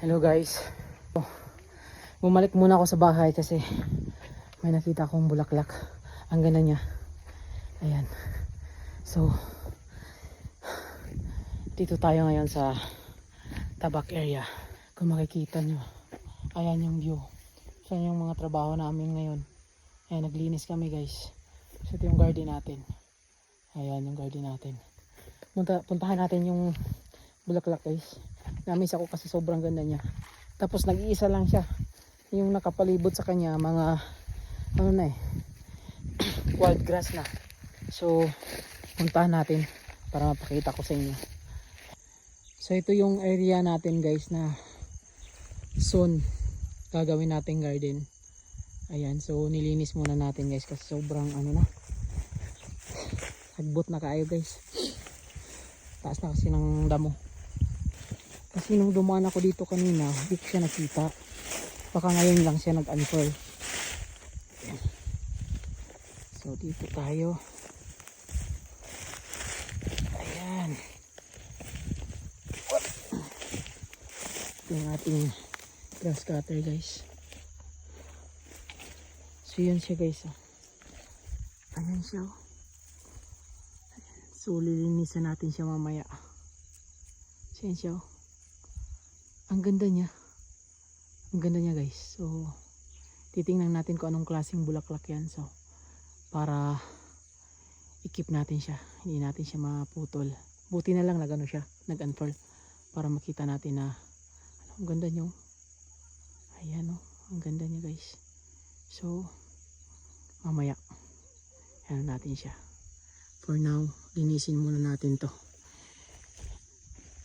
Hello guys. Oh, Bumalik muna ako sa bahay kasi may nakita akong bulaklak. Ang ganda niya. Ayan. So, dito tayo ngayon sa Tabak area. Kung makikita nyo, ayan yung view. So, yung mga trabaho namin ngayon. Ayan, naglinis kami guys. So, ito yung garden natin. Ayan yung garden natin. Punta, puntahan natin yung bulaklak guys. Namiss ako kasi sobrang ganda niya. Tapos nag-iisa lang siya. Yung nakapalibot sa kanya, mga ano na eh, wild grass na. So, puntahan natin para mapakita ko sa inyo. So, ito yung area natin guys na soon gagawin natin garden. Ayan, so nilinis muna natin guys kasi sobrang ano na. Nagbot na kayo guys. Taas na kasi ng damo. Kasi nung dumaan ako dito kanina, hindi ko siya nakita. Baka ngayon lang siya nag-unfurl. So dito tayo. Ayan. Ito yung ating grass cutter guys. So yun siya guys. Oh. Ayan siya. Oh. So lilinisan natin siya mamaya. So yan siya. Oh. Ang ganda niya. Ang ganda niya guys. So titingnan natin kung anong klaseng bulaklak yan. So para i-keep natin siya. Hindi natin siya maputol. Buti na lang na gano'n siya. Nag-unfurl. Para makita natin na ano, ang ganda niyo. Ayan o. Ang ganda niya guys. So mamaya ano natin siya. For now, linisin muna natin to.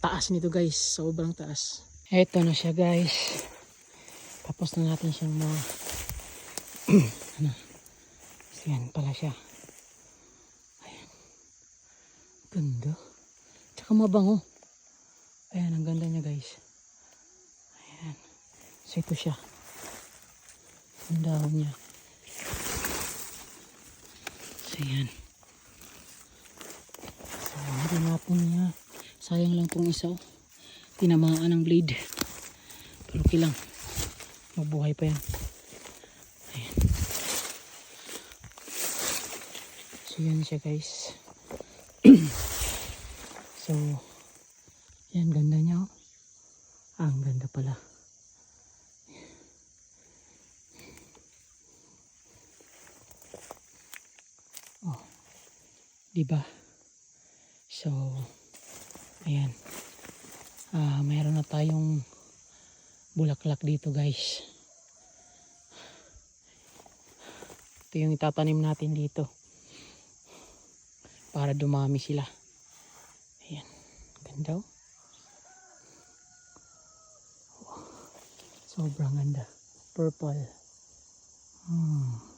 Taas nito guys. Sobrang taas. Eto na siya guys. Tapos na natin siyang ma... ano. Yan pala siya. Ayan. Ganda. Tsaka mabango. Ayan, ang ganda niya guys. Ayan. So ito siya. Ang dahon niya. So yan. So, hindi natin niya. Sayang lang tong isa. oh. Tinamaan ng blade. Pero okay lang. Mabuhay pa yan. Ayan. So yan siya guys. so, yan ganda niya. Oh. Ah, ang ganda pala. Oh. 'Di ba? So, ayan. Ah, mayroon na tayong bulaklak dito, guys. Ito yung itatanim natin dito. Para dumami sila. Ayan. Ganda oh. Sobrang ganda. Purple. Hmm.